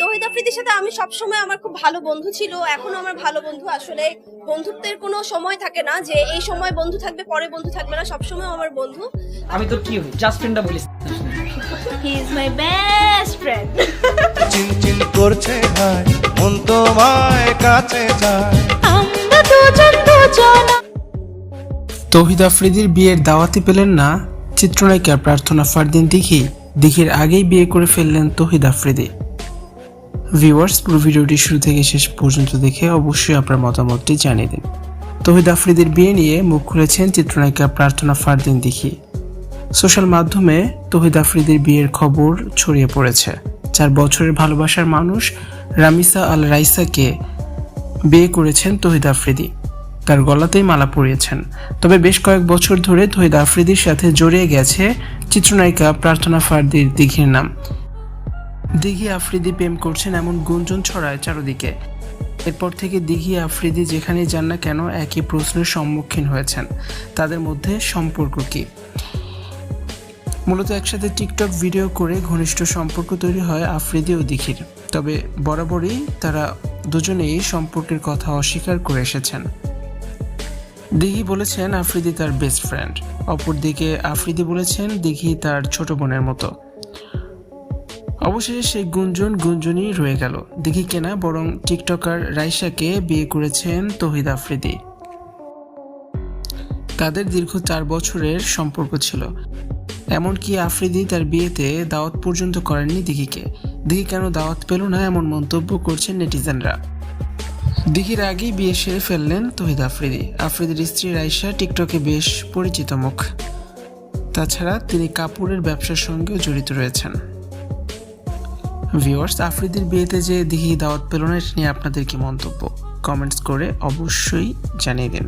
তহিদ আফ্রিদির সাথে আমি সবসময় আমার খুব ভালো বন্ধু ছিল। এখনও আমার ভালো বন্ধু। আসলে বন্ধুত্বের কোনো সময় থাকে না যে এই সময় বন্ধু থাকবে পরে বন্ধু থাকবে না। সবসময় আমার বন্ধু। আমি তোর কি হই? জাস্ট ফ্রেন্ডটা বলিস। He is my best friend চিনচিন করছে ভাই মন তোমায় কাছে যায়। আমরা দুজন দুজন। তৌহিদ আফ্রিদির বিয়ের দাওয়াতি পেলেন না চিত্রনায়িকা প্রার্থনা ফারদিন দিঘি। দিঘির আগেই বিয়ে করে ফেললেন তৌহিদ আফ্রিদি। ভিউয়ার্স পুরো ভিডিওটি শুরু থেকে শেষ পর্যন্ত দেখে অবশ্যই আপনার মতামতটি জানিয়ে দিন। তৌহিদ আফ্রিদির বিয়ে নিয়ে মুখ খুলেছেন চিত্রনায়িকা প্রার্থনা ফারদিন দিঘি। সোশ্যাল মাধ্যমে তৌহিদ আফ্রিদির বিয়ের খবর ছড়িয়ে পড়েছে। চার বছরের ভালোবাসার মানুষ রামিসা আল রাইসাকে বিয়ে করেছেন তহিদ আফ্রিদি। তার গলাতেই মালা পরিয়েছেন। তবে বেশ কয়েক বছর ধরে তহিদ আফ্রিদির সাথে জড়িয়ে গেছে চিত্রনায়িকা প্রার্থনা ফারদির দিঘির নাম। দিঘি আফ্রিদি প্রেম করছেন এমন গুঞ্জন ছড়ায় চারদিকে। এরপর থেকে দিঘি আফ্রিদি যেখানে যান না কেন একই প্রশ্নের সম্মুখীন হয়েছেন। তাদের মধ্যে সম্পর্ক কী? মূলত একসাথে টিকটক ভিডিও করে ঘনিষ্ঠ সম্পর্ক তৈরি হয় আফ্রিদি ও দিঘির। তবে বরাবরই তারা দুজনেই সম্পর্কের কথা অস্বীকার করে এসেছেন। দিঘি বলেছেন আফ্রিদি তার বেস্ট ফ্রেন্ড অপরদিকে আফ্রিদি বলেছেন দিঘি তার ছোট বোনের মতো। অবশেষে সেই গুঞ্জন গুঞ্জনই রয়ে গেল। দিঘি কেনা বরং টিকটকার রাইসাকে বিয়ে করেছেন তহিদ আফ্রিদি। তাদের দীর্ঘ চার বছরের সম্পর্ক ছিল। এমনকি আফ্রিদি তার বিয়েতে দাওয়াত পর্যন্ত করেননি দিঘিকে। দিঘি কেন দাওয়াত পেল না এমন মন্তব্য করছেন নেটিজেনরা। দিঘির আগেই বিয়ে সেরে ফেললেন তহিদ আফ্রিদি। আফ্রিদির স্ত্রী রাইসা টিকটকে বেশ পরিচিত মুখ। তাছাড়া তিনি কাপড়ের ব্যবসার সঙ্গেও জড়িত রয়েছেন। ভিউয়ার্স আফ্রিদির বিয়েতে যে দিঘি দাওয়াত পেল না এটা নিয়ে আপনাদের কি মন্তব্য? কমেন্টস করে অবশ্যই জানিয়ে দিন।